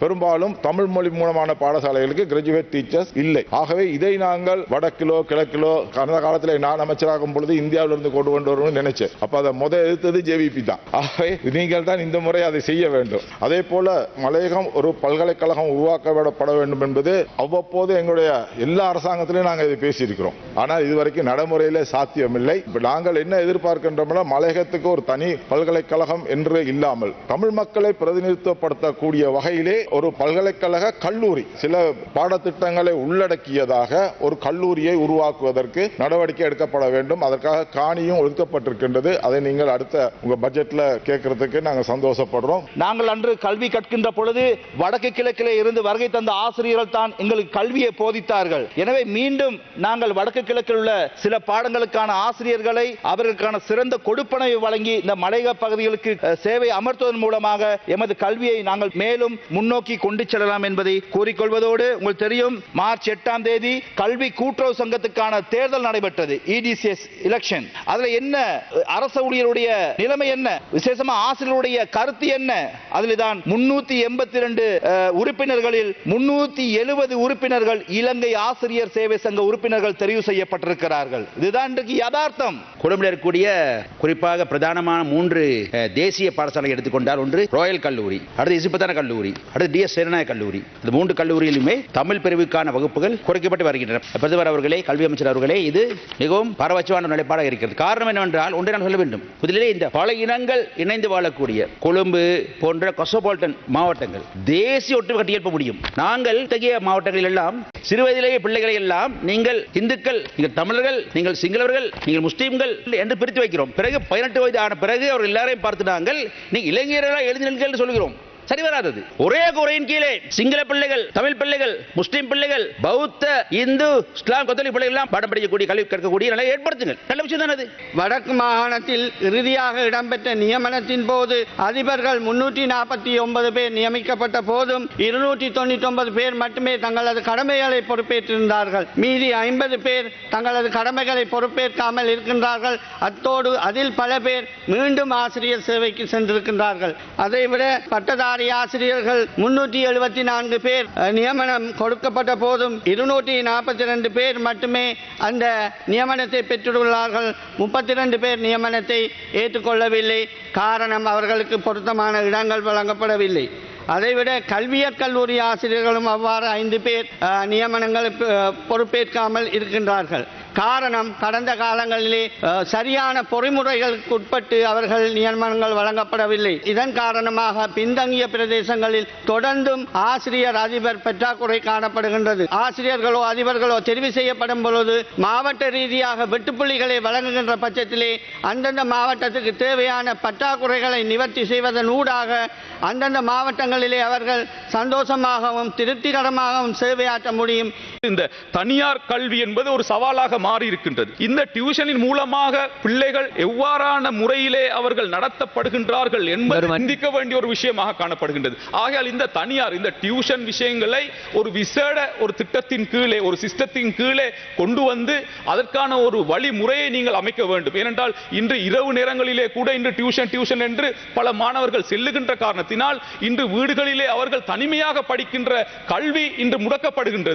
பெரும்பாலும் தமிழ் மொழி மூலமான பாடசாலைகளுக்கு கிராஜுவேட் டீச்சர்ஸ் இல்லை. ஆகவே இதை நாங்கள் வடக்கிலோ கிழக்கிலோ கடந்த காலத்தில் நான் அமைச்சராகும் பொழுது இந்தியாவிலிருந்து கொண்டு கொண்டு வரணும்னு நினைச்சேன். அப்ப அதை முத எதிர்த்தது ஜேவிபி தான். ஆகவே நீங்கள் தான் இந்த முறை அதை செய்ய வேண்டும். அதே போல மலையகம் ஒரு பல்கலைக்கழகம் உருவாக்கப்பட வேண்டும் என்பது அவ்வப்போது எங்களுடைய எல்லா அரசாங்கத்திலையும் நாங்கள் இதை பேசியிருக்கிறோம். ஆனால் இதுவரைக்கும் நடைமுறையில சாத்தியமில்லை. நாங்கள் என்ன எதிர்பார்க்கின்றோம்னா மலையகத்துக்கு ஒரு தனி பல்கலைக்கழகம் என்று இல்லாமல் தமிழ் மக்களை பிரதிநிதித்துவப்படுத்தக்கூடிய வகையிலே ஒரு பல்கலைக்கழக கல்லூரி சில பாடத்திட்டங்களை உள்ளடக்கியதாக ஒரு கல்லூரியை உருவாக்குவதற்கு நடவடிக்கை எடுக்கப்பட வேண்டும். அதற்காக காணியும் ஒதுக்கப்பட்டிருக்கின்றது. அதை நீங்கள் அடுத்த உங்க பட்ஜெட்ல கேட்கறதுக்கு நாங்கள் சந்தோஷப்படுறோம். நாங்கள் அன்று கல்வி கற்கின்ற பொழுது வடக்கு கிழக்கிலே இருந்து வருகை தந்த ஆசிரியர்கள் தான் எங்களுக்கு கல்வியை போதித்தார்கள். எனவே மீண்டும் நாங்கள் வடக்கு கிழக்கில் உள்ள சில பாடங்களுக்கான ஆசிரியர்களை அவர்களுக்கான சிறந்த கொடுப்பனவை வழங்கி இந்த மலையக பகுதிகளுக்கு சேவை அமர்த்துவதன் மூலமாக எமது கல்வியை நாங்கள் மேலும் முன்னோக்கி கொண்டு செல்லலாம் என்பதை கூறிக்கொள்வதோடு உங்களுக்கு தெரியும் மார்ச் எட்டாம் தேதி கல்வி கூட்டுறவு சங்கத்துக்கான தேர்தல் நடைபெற்றது இடிசிஎஸ் எலெக்ஷன் அதுல என்ன அரசு ஊழியருடைய நிலைமை என்ன? விசேஷமா ஆசிரியருடைய கருத்து என்ன? அதில் தான் முன்னூத்தி எண்பத்தி ரெண்டு உறுப்பினர்களில் முன்னூத்தி எழுபது உறுப்பினர்கள் இலங்கை ஆசிரியர் சேவை சங்க உறுப்பினர்கள் தெரிவு செய்யப்பட்டிருக்கிறார்கள். இதுதான் இன்றைக்கு யதார்த்தம். கொழும்பில் இருக்கக்கூடிய குறிப்பாக பிரதானமான மூன்று தேசிய பாடசாலை எடுத்துக்கொண்டால் ஒன்று ராயல் கல்லூரி அடுத்து இசுப்பத்தான கல்லூரி அடுத்து டி எஸ் சேரநாயக கல்லூரி. இந்த மூன்று கல்லூரியிலுமே தமிழ் பிரிவுக்கான வகுப்புகள் குறைக்கப்பட்டு வருகின்றன. பிரதமர் அவர்களே கல்வி அமைச்சர் அவர்களே இது மிகவும் பரவச்சமான நிலைப்பாடாக இருக்கிறது. காரணம் என்னவென்றால் ஒன்றை நான் சொல்ல வேண்டும். முதலிலே இந்த பல இனங்கள் இணைந்து வாழக்கூடிய கொழும்பு போன்ற கொசோபால்டன் மாவட்டங்கள் தேசிய ஒற்றுமை எழுப்ப முடியும். நாங்கள் இத்தகைய மாவட்டங்களில் எல்லாம் சிறுவயதிலேயே பிள்ளைகளை எல்லாம் நீங்கள் இந்துக்கள் நீங்கள் தமிழர்கள் நீங்கள் சிங்களவர்கள் நீங்கள் முஸ்லீம்கள் என்று பிரித்து வைக்கிறோம். பிறகு பதினெட்டு வயது ஆன பிறகு அவர் எல்லாரையும் பார்த்து நாங்கள் நீங்க இளைஞர்களாக எழுதினீர்கள் என்று சொல்கிறோம். சரி வராது ஒரே குறையின் கீழே சிங்கள பிள்ளைகள் தமிழ் பிள்ளைகள் முஸ்லீம் பிள்ளைகள் பௌத்த இந்து இஸ்லாம் கத்தோலிக் பிள்ளைகள் எல்லாம் பாடம் படிக்கக்கூடிய கல்வி கற்கக்கூடிய நிலையை ஏற்படுத்துங்கள். நல்ல விஷயம் தானது வடக்கு மாகாணத்தில் இறுதியாக இடம்பெற்ற நியமனத்தின் போது அதிபர்கள் முன்னூற்றி நாற்பத்தி ஒன்பது பேர் நியமிக்கப்பட்ட போதும் இருநூற்றி தொண்ணூற்றி ஒன்பது பேர் மட்டுமே தங்களது கடமைகளை பொறுப்பேற்றிருந்தார்கள். மீதி ஐம்பது பேர் தங்களது கடமைகளை பொறுப்பேற்காமல் இருக்கின்றார்கள். அத்தோடு அதில் பல பேர் மீண்டும் ஆசிரியர் சேவைக்கு சென்றிருக்கின்றார்கள். அதைவிட பட்டதாரி ஆசிரியர்கள் முன்னூற்றி எழுபத்தி நான்கு பேர் நியமனம் கொடுக்கப்பட்ட போதும் இருநூற்றி நாற்பத்தி ரெண்டு பேர் மட்டுமே அந்த நியமனத்தை பெற்றுள்ளார்கள். முப்பத்தி ரெண்டு பேர் நியமனத்தை ஏற்றுக்கொள்ளவில்லை. காரணம் அவர்களுக்கு பொருத்தமான இடங்கள் வழங்கப்படவில்லை. அதைவிட கல்வியற் கல்லூரி ஆசிரியர்களும் அவ்வாறு ஐந்து பேர் நியமனங்களை பொறுப்பேற்காமல் இருக்கின்றார்கள். காரணம் கடந்த காலங்களிலே சரியான பொறிமுறைகளுக்கு உட்பட்டு அவர்கள் நியமனங்கள் வழங்கப்படவில்லை. இதன் காரணமாக பின்தங்கிய பிரதேசங்களில் தொடர்ந்தும் ஆசிரியர் அதிபர் பற்றாக்குறை காணப்படுகின்றது. ஆசிரியர்களோ அதிபர்களோ தெரிவு செய்யப்படும் பொழுது மாவட்ட ரீதியாக வெட்டுப்புள்ளிகளை வழங்குகின்ற பட்சத்திலே அந்தந்த மாவட்டத்துக்கு தேவையான பற்றாக்குறைகளை நிவர்த்தி செய்வதன் ஊடாக அந்தந்த மாவட்டங்களிலே அவர்கள் சந்தோஷமாகவும் திருப்திகரமாகவும் சேவையாற்ற முடியும். இந்த தனியார் கல்வி என்பது ஒரு சவாலாக மாறி இருக்கின்றது இந்த டியூஷனின் மூலமாக பிள்ளைகள் எவ்வாறான முறையிலே அவர்கள் நடத்தப்படுகின்றார்கள் என்பது சிந்திக்க வேண்டிய ஒரு விஷயமாக காணப்படுகின்றது. ஆகையால் இந்த தனியார் இந்த டியூஷன் விஷயங்களை ஒரு விசேட ஒரு திட்டத்தின் கீழே ஒரு சிஸ்டத்தின் கீழே கொண்டு வந்து அதற்கான ஒரு வழிமுறையை நீங்கள் அமைக்க வேண்டும். ஏனென்றால் இன்று இரவு நேரங்களிலே கூட இன்று டியூஷன் டியூஷன் என்று பல மாணவர்கள் செல்லுகின்ற காரணத்தினால் இன்று வீடுகளிலே அவர்கள் தனிமையாக படிக்கின்ற கல்வி இன்று முடக்கப்படுகின்றது.